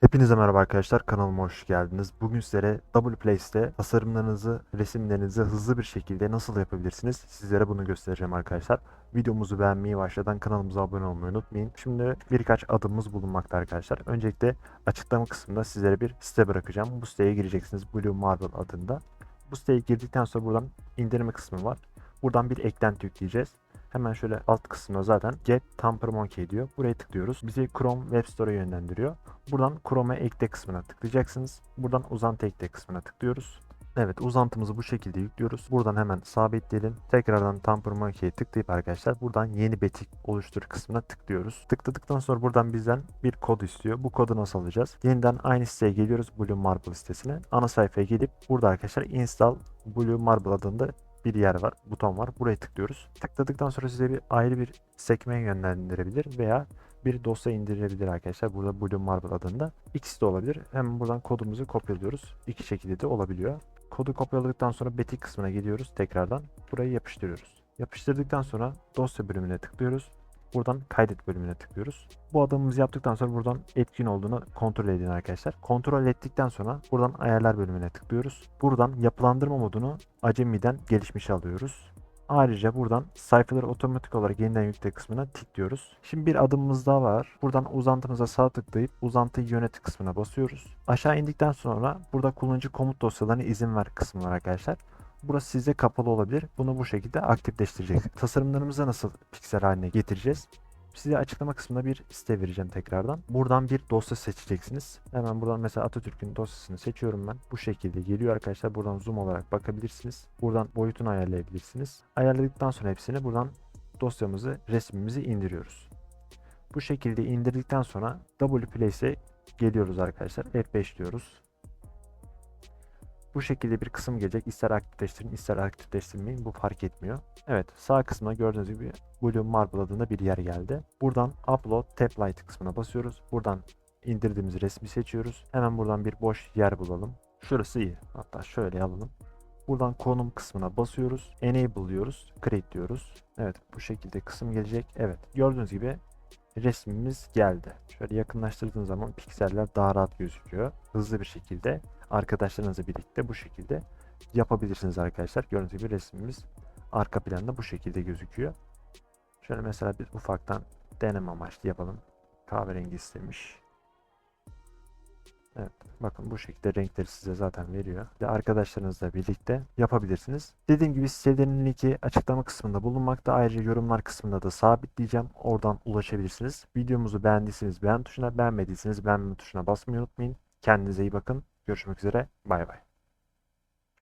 Hepinize merhaba arkadaşlar kanalıma hoş geldiniz. Bugün sizlere WPlace'te tasarımlarınızı, resimlerinizi hızlı bir şekilde nasıl yapabilirsiniz sizlere bunu göstereceğim arkadaşlar. Videomuzu beğenmeyi başladan kanalımıza abone olmayı unutmayın. Şimdi birkaç adımımız bulunmakta arkadaşlar. Öncelikle açıklama kısmında sizlere bir site bırakacağım. Bu siteye gireceksiniz Blue Marble adında. Bu siteye girdikten sonra buradan indirme kısmı var. Buradan bir eklenti yükleyeceğiz. Hemen şöyle alt kısmında zaten Get Tamper Monkey diyor. Buraya tıklıyoruz. Bizi Chrome Web Store'a yönlendiriyor. Buradan Chrome'a ekle kısmına tıklayacaksınız. Buradan uzantı ekle kısmına tıklıyoruz. Evet uzantımızı bu şekilde yüklüyoruz. Buradan hemen sabitleyelim. Tekrardan Tamper Monkey'e tıklayıp arkadaşlar buradan yeni betik oluştur kısmına tıklıyoruz. Tıkladıktan sonra buradan bizden bir kod istiyor. Bu kodu nasıl alacağız? Yeniden aynı siteye geliyoruz Blue Marble sitesine. Ana sayfaya gelip burada arkadaşlar Install Blue Marble adında bir yer var, buton var. Buraya tıklıyoruz. Tıkladıktan sonra size bir ayrı bir sekmeye yönlendirebilir veya bir dosya indirebilir arkadaşlar. Burada Blue Marble adında. İkisi de olabilir. Hemen buradan kodumuzu kopyalıyoruz. İki şekilde de olabiliyor. Kodu kopyaladıktan sonra betik kısmına gidiyoruz tekrardan. Burayı yapıştırıyoruz. Yapıştırdıktan sonra dosya bölümüne tıklıyoruz. Buradan kaydet bölümüne tıklıyoruz. Bu adımımızı yaptıktan sonra buradan etkin olduğunu kontrol edin arkadaşlar. Kontrol ettikten sonra buradan ayarlar bölümüne tıklıyoruz. Buradan yapılandırma modunu acemiden gelişmişe alıyoruz. Ayrıca buradan sayfaları otomatik olarak yeniden yükle kısmına tıklıyoruz. Şimdi bir adımımız daha var. Buradan uzantımıza sağ tıklayıp uzantıyı yönet kısmına basıyoruz. Aşağı indikten sonra burada kullanıcı komut dosyalarına izin ver kısmı var arkadaşlar. Burası size kapalı olabilir. Bunu bu şekilde aktifleştireceğiz. Tasarımlarımızı nasıl piksel haline getireceğiz? Size açıklama kısmında bir site vereceğim tekrardan. Buradan bir dosya seçeceksiniz. Hemen buradan mesela Atatürk'ün dosyasını seçiyorum ben. Bu şekilde geliyor arkadaşlar. Buradan zoom olarak bakabilirsiniz. Buradan boyutunu ayarlayabilirsiniz. Ayarladıktan sonra hepsini buradan dosyamızı, resmimizi indiriyoruz. Bu şekilde indirdikten sonra WPlace'e geliyoruz arkadaşlar. F5 diyoruz. Bu şekilde bir kısım gelecek. İster aktifleştirin ister aktifleştirmeyin. Bu fark etmiyor. Evet sağ kısmına gördüğünüz gibi Blue Marble adında bir yer geldi. Buradan Upload Tab Light kısmına basıyoruz. Buradan indirdiğimiz resmi seçiyoruz. Hemen buradan bir boş yer bulalım. Şurası iyi. Hatta şöyle alalım. Buradan konum kısmına basıyoruz. Enable diyoruz. Create diyoruz. Evet bu şekilde kısım gelecek. Evet gördüğünüz gibi resmimiz geldi. Şöyle yakınlaştırdığın zaman pikseller daha rahat gözüküyor. Hızlı bir şekilde arkadaşlarınızla birlikte bu şekilde yapabilirsiniz arkadaşlar. Gördüğünüz gibi resmimiz arka planda bu şekilde gözüküyor. Şöyle mesela bir ufaktan deneme amaçlı yapalım. Kahverengi istemiş. Evet bakın bu şekilde renkleri size zaten veriyor. Ve arkadaşlarınızla birlikte yapabilirsiniz. Dediğim gibi sitelerinin linki açıklama kısmında bulunmakta. Ayrıca yorumlar kısmında da sabitleyeceğim. Oradan ulaşabilirsiniz. Videomuzu beğendiyseniz beğen tuşuna, beğenmediyseniz beğenme tuşuna basmayı unutmayın. Kendinize iyi bakın. Görüşmek üzere. Bay bay.